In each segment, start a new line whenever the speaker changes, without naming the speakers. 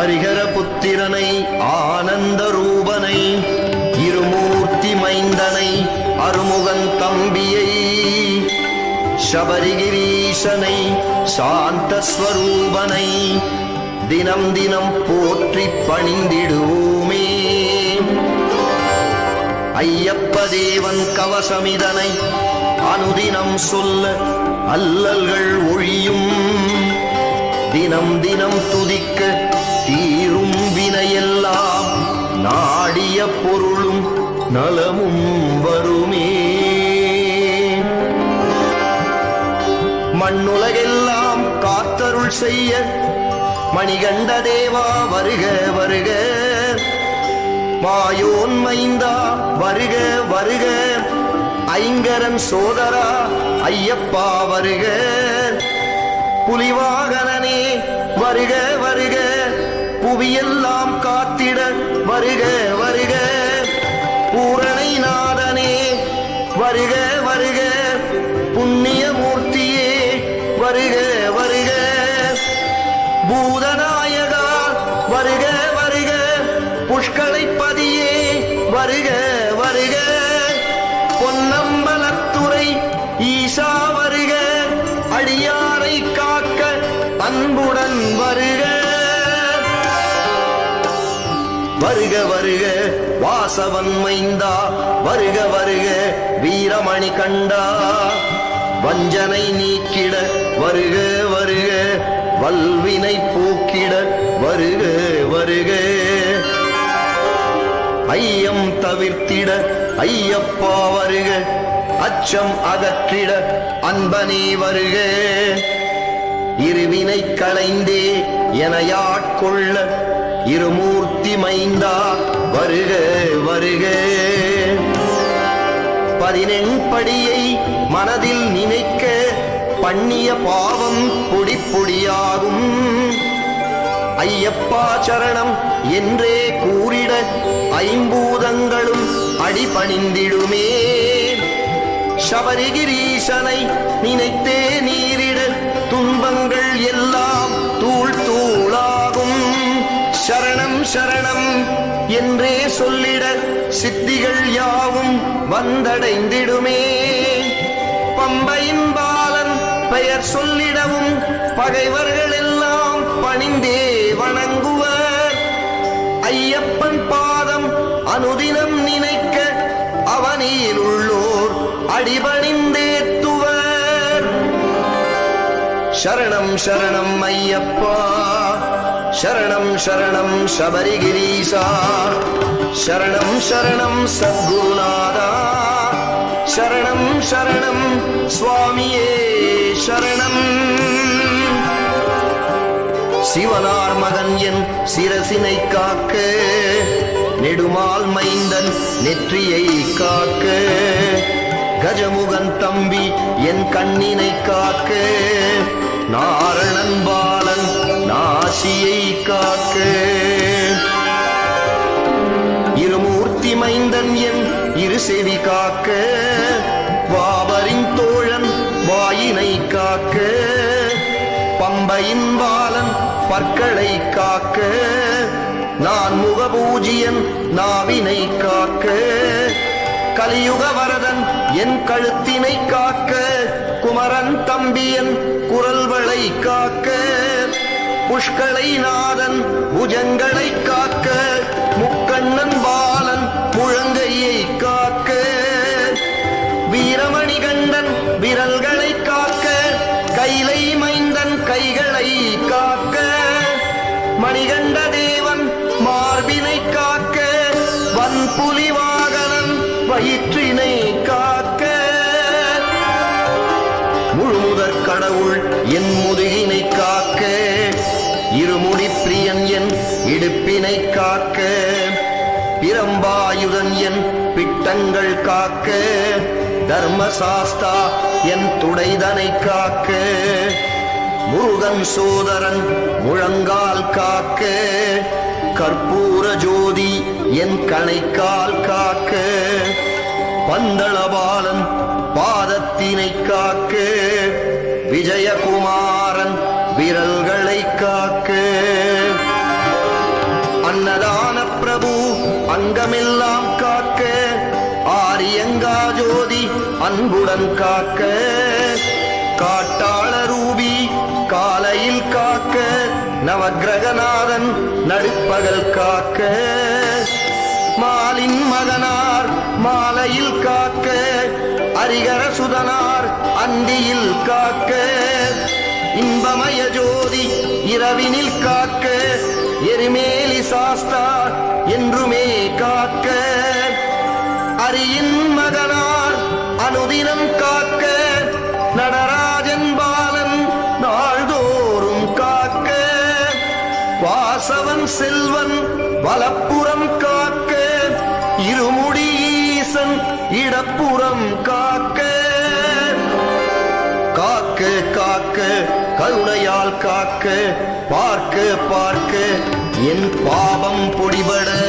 ஹரிகர புத்திரனை ஆனந்த ரூபனை இருமூர்த்தி மைந்தனை அருமுகன் தம்பியை சபரிகிரீசனை சாந்தஸ்வரூபனை தினம் தினம் போற்றி பணிந்திடுவோமே. ஐயப்ப தேவன் கவசமிதனை அனுதினம் சொல்ல அல்லல்கள் ஒழியும். தினம் தினம் துதிக்க நலமும் வருமே. மண்ணுலகெல்லாம் காத்தருள் செய்ய மணிகண்ட தேவா வருக வருக. மாயோன் மைந்தா வருக வருக. ஐங்கரன் சோதரா ஐயப்பா வருக. புலிவாகனே வருக வருக. புவியெல்லாம் காத்திட வருக வருக. பூரணை நாதனே வருக வருக புண்ணிய மூர்த்தியே வருக வருக. பூதநாயகா வருக வருக புஷ்களை பதியே வருக வருக. பொன்னம்பலத்துறை ஈசா வருக அடியாரை காக்க அன்புடன் வருக. வருக வருக. வாசவன் மைந்தா. வருக வருக. வீரமணி கண்டா. வஞ்சனை நீக்கிட வருக வருக. வல்வினை போக்கிட வருக வருக. ஐயம் தவிர்த்திட ஐயப்பா வருக. அச்சம் அகற்றிட அன்பனே வருக. இருவினை களைந்தே எனையாட்கொள்ள இருமூர்த்தி மைந்தா வருக வருக. பதினெண்படியை மனதில் நினைக்க பண்ணிய பாவம் பொடி பொடியாகும். ஐயப்பா சரணம் என்றே கூறிட ஐம்பூதங்களும் அடிபணிந்திடுமே. சபரிகிரீசனை நினைத்தே நீரிட துன்பங்கள் எல்லாம் என்றே சொல்லிட சித்திகள் யாவும் வந்தடைந்திடுமே. பம்பையின் பாலன் பெயர் சொல்லிடவும் பகைவர்கள் எல்லாம் பணிந்தே வணங்குவர். ஐயப்பன் பாதம் அனுதினம் நினைக்க அவனியில் உள்ளோர் அடிபணிந்தேத்துவர் சரணம் சரணம் ஐயப்பா. சரணம் சரணம் சபரிகிரீசா. சரணம் சரணம் சத்குருநாதா. சரணம் சரணம் சுவாமியே சரணம். சிவனார் மகன் என் சிரசினை காக்க நெடுமால் மைந்தன் நெற்றியை காக்க கஜமுகன் தம்பி என் கண்ணினை காக்க நாரணன் பாலன் நாசியை செவி காக்க வாவரின் தோழன் வாயினை காக்க பம்பையின் பாலன் பற்களை காக்க நான் முகபூஜியன் நாவினை காக்க கலியுக வரதன் என் கழுத்தினை காக்க குமரன் தம்பியன் குரல்களை காக்க புஷ்களை நாதன் புஜங்களை காக்க முக்கண்ணன் பாலன் புழங்கையே வீரமணி கண்டன் விரல்களை காக்க கைலை மைந்தன் கைகளை காக்க மணிகண்ட தேவன் மார்பினை காக்க வன்புலி வாகனன் வயிற்றினை காக்க. முழுமுதற் கடவுள் என் முதுகினை காக்க இருமுடி பிரியன் என் இடுப்பினை காக்க பிரம்பாயுதன் என் பிட்டங்கள் காக்க தர்மசாஸ்தா என் துடைதனை காக்க. முருகன் சோதரன் முழங்கால் காக்க. கற்பூர ஜோதி என் கணைக்கால் காக்க. பந்தளபாலன் பாதத்தினை காக்க. விஜயகுமாரன் விரல்களை காக்க. அன்னதான பிரபு அங்கமெல்லாம் ஆரியங்கா ஜோதி அன்புடன் காக்க காட்டாள ரூபி காலையில் காக்க நவகிரகநாதன் நடுப்பகல் காக்க. மாலின் மகனார் மாலையில் காக்க அரிகர சுதனார் அந்தியில் காக்க. இன்பமய ஜோதி இரவினில் காக்க எருமேலி சாஸ்தா என்றுமே காக்க. அரியின் மகனார் அனுதினம் காக்க நடராஜன் பாலன் நாள்தோறும் காக்க. வாசவன் செல்வன் வலப்புறம் காக்க. இருமுடி ஈசன் இடப்புறம் காக்க. காக்க காக்க கருணையால் காக்க. பார்க்க பார்க்க என் பாவம் பொடிபட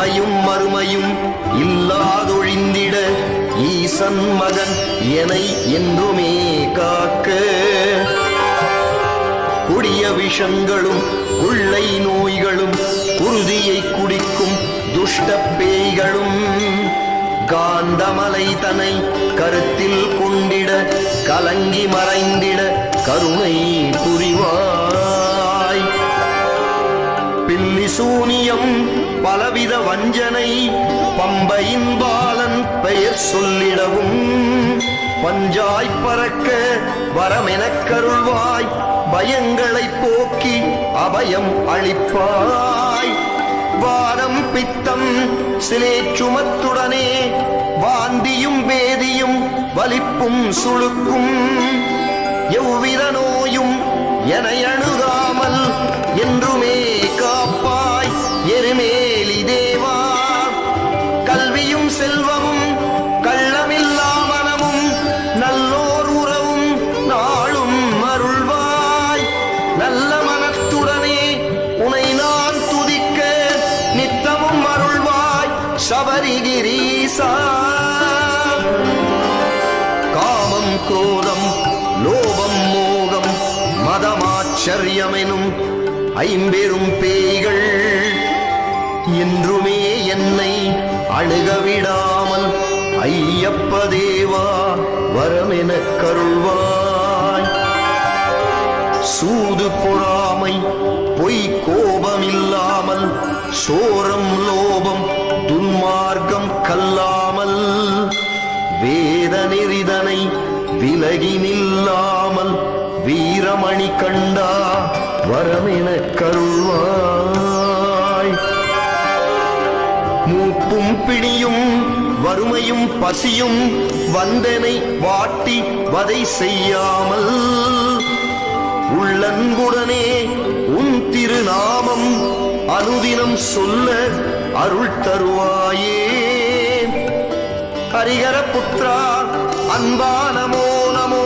இம்மையும் மறுமையும் இல்லாதொழிந்திட ஈசன் மகன் எனை என்றுமே காக்க. கொடிய விஷங்களும் கொள்ளை நோய்களும் குருதியை குடிக்கும் துஷ்ட பேய்களும் காந்தமலை தனை கருத்தில் கொண்டிட கலங்கி மறைந்திட கருணை புரிவாய். பில்லி சூனியம் பலவித வஞ்சனை பம்பையின் பாலன் பெயர் சொல்லிடவும். பஞ்சாய் பறக்க வரமெனக் கருள்வாய் பயங்களை போக்கி அபயம் அளிப்பாய். வாரம் பித்தம் சிலேச்சுமத்துடனே வாந்தியும் வேதியும் வலிப்பும் சுளுக்கும். எவ்வித நோயும் என அணுகாமல் சபரிகிரீசா. காமம் குரோதம் லோபம் மோகம் மதமாச்சரியமெனும் ஐம்பெரும் பேய்கள் என்றுமே என்னை அணுகவிடாமல் ஐயப்ப தேவா வரமென கருள்வாய். சூது பொறாமை பொய் கோபமில்லாமல் சோரம் லோபம் துன்மார்க்கம் கல்லாமல் வேத நெறிதனை விலகி நில்லாமல் வீரமணி கண்டா வரமென கருள்வாய். மூப்பும் பிணியும் வறுமையும் பசியும் வந்தனை வாட்டி வதை செய்யாமல் உள்ளன்புடனே உன் திருநாமம் அனுதினம் சொல்ல அருள் தருவாயே. ஹரிகர புத்ரா அன்பா நமோ நமோ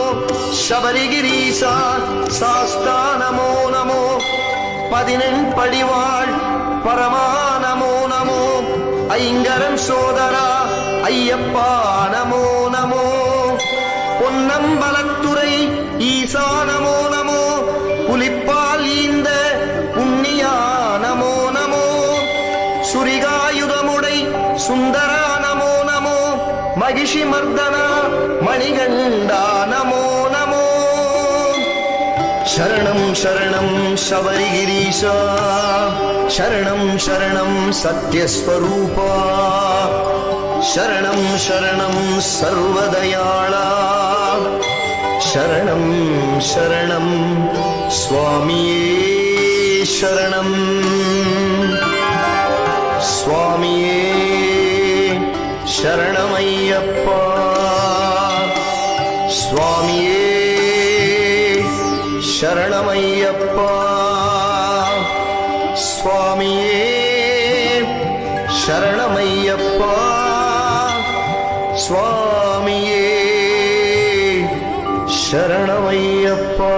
சபரிகிரீசா சாஸ்தா நமோ நமோ பதினெண் படிவாள் பரமா நமோ நமோ ஐங்கரன் சோதரா ஐயப்பா நமோ நமோ. பொன்னம்பலத்துறை ஈசா மகிஷி மர்தனா மணிகண்டா நமோ. நமோ சரணம் சரணம் சபரிகிரீஷா. சரணம் சரணம் சத்யஸ்வரூபா. சரணம் சரணம் சர்வதயாளா. சரணம் சரணம். சுவாமியே சரணம். ஐயப்பா சுவாமியே சரணமையப்பா